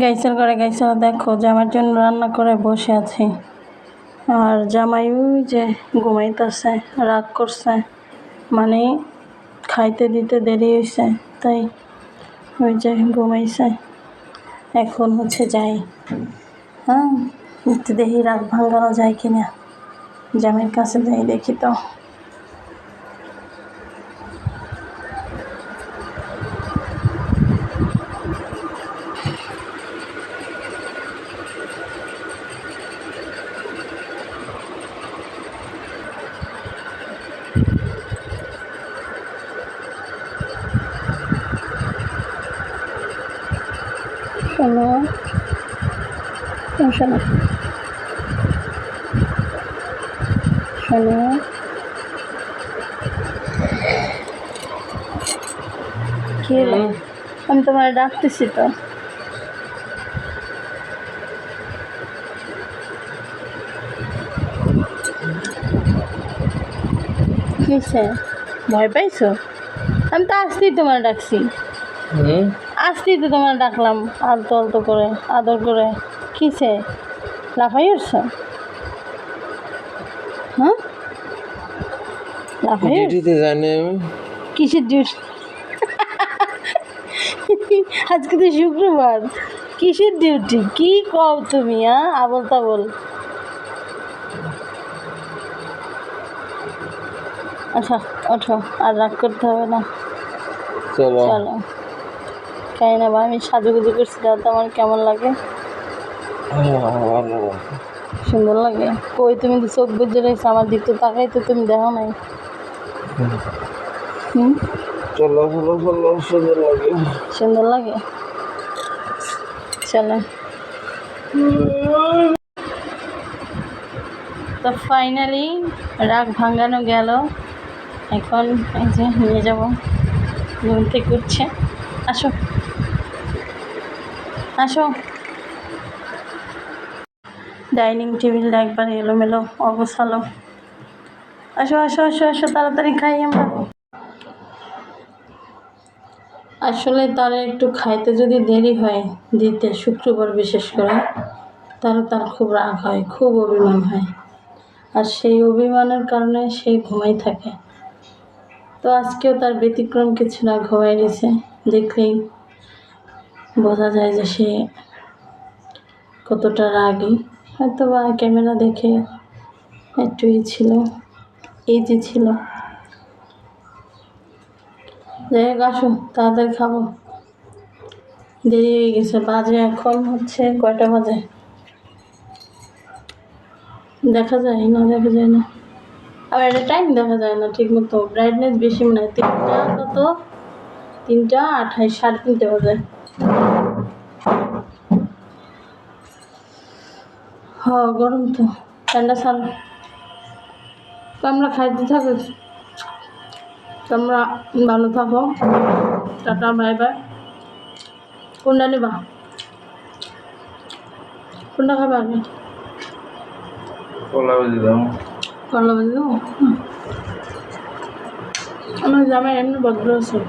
গাইসার ঘরে গাইসার দেখো জামাইয়ের জন্য রান্না করে বসে আছি। আর জামাই যে ঘুমাইতেছে, রাগ করছে মানে খাইতে দিতে দেরি হয়েছে তাই ওই যে ঘুমাইছে। এখন হচ্ছে যাই। হ্যাঁ একটু দেখি রাগ ভাঙানো যায় কিনা। জামাইয়ের কাছে যাই দেখি তো। শোনো কি হলো? আমি তোমার ডাকতেছি তো। কিসে ভয় পাইছো? আমি তো আসতেই তোমার ডাকছি। আসতেই তো তোমার ডাকলাম আলতো আলতো করে আদর করে। কিসে লাফাই উঠছ? হ্যাঁ? লাফাই? ডিউটিতে জানি আমি। কিসের ডিউটি? আজকে তো শুক্রবার। কিসের ডিউটি? কি কও তুমি হ্যাঁ? আবল তাবল। আচ্ছা ওঠো আর রাগ করতে হবে না। চলো। চলো। খাই না আমি সাজুগুজু করছি দাদা তো আমার কেমন লাগে? সুন্দর লাগে। কই তুমি তো চোখ বুঝে রয়েছে আমার দিক তো তাকাই তো তুমি দেখো নাই। চলো চলো চলো সুন্দর লাগে। সুন্দর লাগে? চলো। তো ফাইনালি রাগ ভাঙানো গেল। এখন এই যে নিয়ে যাব। ঘুম থেকে উঠছে। আসো। আসো। ডাইনিং টেবিলটা একবার এলোমেলো অবসালো আসো আসো আসো আসো, তাড়াতাড়ি খাই আমরা। আসলে তার একটু খাইতে যদি দেরি হয়, দিতে শুক্রবার বিশেষ করে তাহলে তার খুব রাগ হয়, খুব অভিমান হয়। আর সেই অভিমানের কারণে সে ঘুমাই থাকে। তো আজকেও তার ব্যতিক্রম কিছু না ঘুমাই নিছে দেখলেই বোঝা যায় যে সে কতটা রাগী। হয়তো বা ক্যামেরা দেখে একটু ই ছিল এই যে ছিল। যাই হোক আসো তাড়াতাড়ি খাব। দেরি হয়ে গেছে, বাজে এখন হচ্ছে কয়টা বাজে? দেখা যায় না, দেখা যায় না। আবার এটা টাইম দেখা যায় না ঠিক মতো ব্রাইটনেস বেশি মনে হয়। তিনটা কত? তিনটা আঠাইশ, সাড়ে তিনটে বাজে। হ, গরম তো। ঠান্ডা ছাড়ো। তো আমরা খাইতে থাকো। তোমরা ভালো থাকো। Tata, bye bye. কোনটা নেবা? কোনটা খাবে আগে? கொள்ள வந்து ಆಮೇಲೆ ನಮ್ಮ ಹೆಣ್ಣು ಬಗ್ಲೋಸು